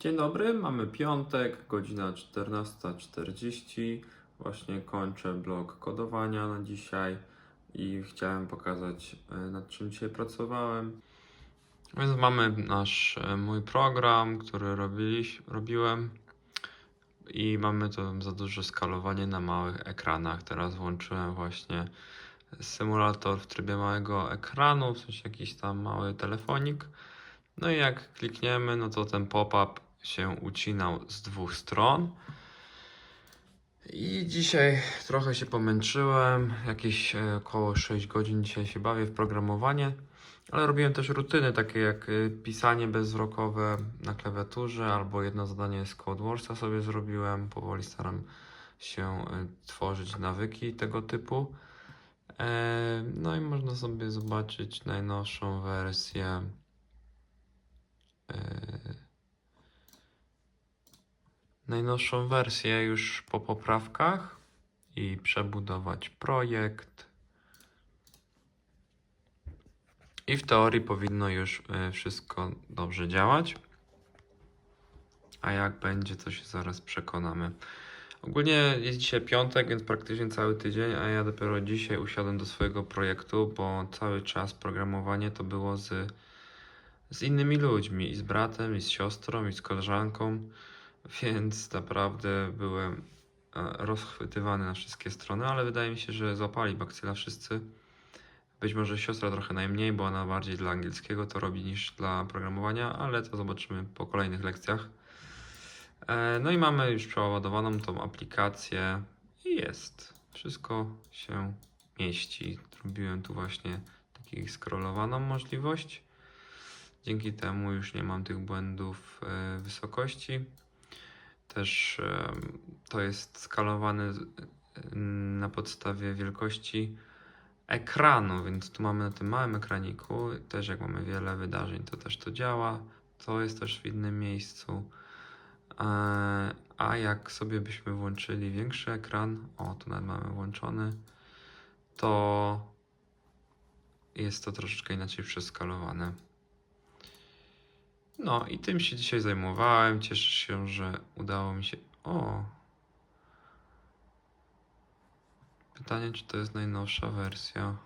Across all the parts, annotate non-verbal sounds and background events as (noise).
Dzień dobry, mamy piątek, godzina 14.40. Właśnie kończę blok kodowania na dzisiaj i chciałem pokazać e, nad czym dzisiaj pracowałem. Więc mamy nasz e, mój program, który robiliś, robiłem i mamy to za duże skalowanie na małych ekranach. Teraz włączyłem właśnie symulator w trybie małego ekranu, w sensie jakiś tam mały telefonik. No i jak klikniemy, no to ten pop-up się ucinał z dwóch stron. I dzisiaj trochę się pomęczyłem, jakieś e, około 6 godzin dzisiaj się bawię w programowanie, ale robiłem też rutyny takie jak e, pisanie bezwzrokowe na klawiaturze albo jedno zadanie z CodeWorsa sobie zrobiłem. Powoli staram się e, tworzyć nawyki tego typu. No i można sobie zobaczyć najnowszą wersję. Najnowszą wersję już po poprawkach i przebudować projekt. I w teorii powinno już e, wszystko dobrze działać. A jak będzie, to się zaraz przekonamy. Ogólnie jest dzisiaj piątek, więc praktycznie cały tydzień, a ja dopiero dzisiaj usiadłem do swojego projektu, bo cały czas programowanie to było z, z innymi ludźmi, i z bratem, i z siostrą, i z koleżanką, więc naprawdę byłem e, rozchwytywany na wszystkie strony, ale wydaje mi się, że złapali bakcyla wszyscy. Być może siostra trochę najmniej, bo ona bardziej dla angielskiego to robi niż dla programowania, ale to zobaczymy po kolejnych lekcjach. E, No i mamy już przeładowaną tą aplikację i jest. Wszystko się mieści. Zrobiłem tu właśnie taką scrollowaną możliwość. Dzięki temu już nie mam tych błędów e, wysokości. Też to jest skalowane na podstawie wielkości ekranu, więc tu mamy na tym małym ekraniku, też jak mamy wiele wydarzeń, to też to działa. To jest też w innym miejscu. E, A jak sobie byśmy włączyli większy ekran, o tu nawet mamy włączony, to jest to troszeczkę inaczej przeskalowane. No i tym się dzisiaj zajmowałem. Cieszę się, że udało mi się. O! Pytanie, czy to jest najnowsza wersja?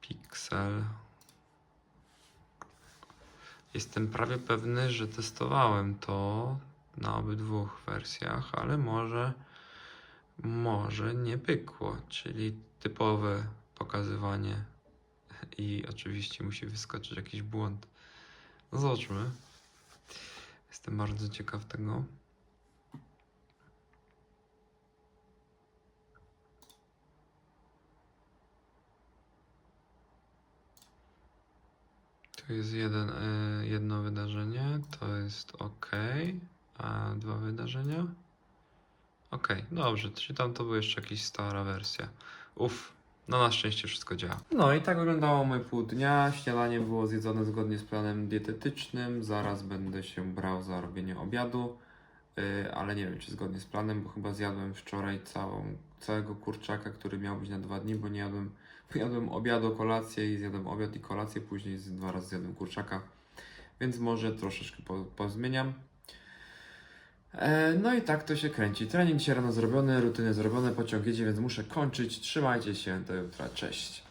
Pixel. Jestem prawie pewny, że testowałem to na obydwu wersjach, ale może, może nie pykło, czyli typowe pokazywanie i oczywiście musi wyskoczyć jakiś błąd. No zobaczmy. Jestem bardzo ciekaw tego. Tu jest jeden, e, jedno wydarzenie, to jest ok, a dwa wydarzenia? Ok, dobrze, czyli tam to była jeszcze jakaś stara wersja. Uff, no na szczęście wszystko działa. No i tak wyglądało moje pół dnia. Śniadanie było zjedzone zgodnie z planem dietetycznym. Zaraz będę się brał za robienie obiadu, yy, ale nie wiem czy zgodnie z planem, bo chyba zjadłem wczoraj całą, całego kurczaka, który miał być na dwa dni, bo nie jadłem, (laughs) jadłem obiad, kolację i zjadłem obiad i kolację, później dwa razy zjadłem kurczaka, więc może troszeczkę po, pozmieniam. E, No i tak to się kręci. Trening dzisiaj rano zrobiony, rutyny zrobione, pociąg jedzie, więc muszę kończyć. Trzymajcie się, do jutra, cześć.